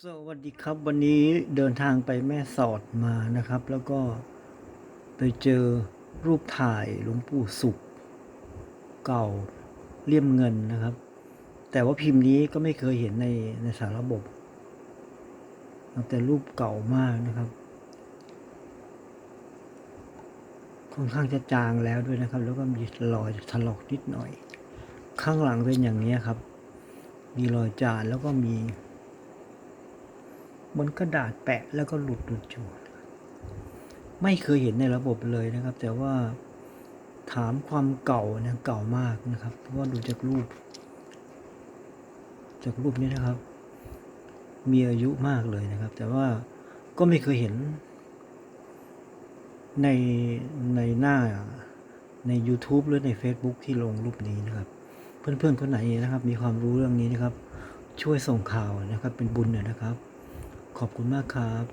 สวัสดีครับวันนี้เดินทางไปแม่สอดมานะครับ แล้วก็ไปเจอรูปถ่ายหลวงปู่สุข เก่าเลี่ยมเงินนะครับ แต่ว่าพิมพ์นี้ก็ไม่เคยเห็นในในสารระบบ แต่รูปเก่ามากนะครับ ค่อนข้างจะจางแล้วด้วยนะครับ แล้วก็มีรอยถลอกนิดหน่อย ข้างหลังเป็นอย่างนี้ครับ มีรอยจานแล้วก็มี บนกระดาษแปะแล้วก็หลุดหลุดอยู่ไม่เคยเห็นในระบบเลยนะครับ แต่ว่าถามความเก่าเนี่ยเก่ามากนะครับเพราะว่าดูจากรูป จากรูปนี้นะครับ มีอายุมากเลยนะครับ แต่ว่าก็ไม่เคยเห็น ในในหน้าใน YouTube หรือใน Facebook ที่ลงรูปนี้นะครับ เพื่อนๆคนไหนนะครับ มีความรู้เรื่องนี้นะครับ ช่วยส่งข่าวนะครับ เป็นบุญนนะครับ ขอบคุณมากครับ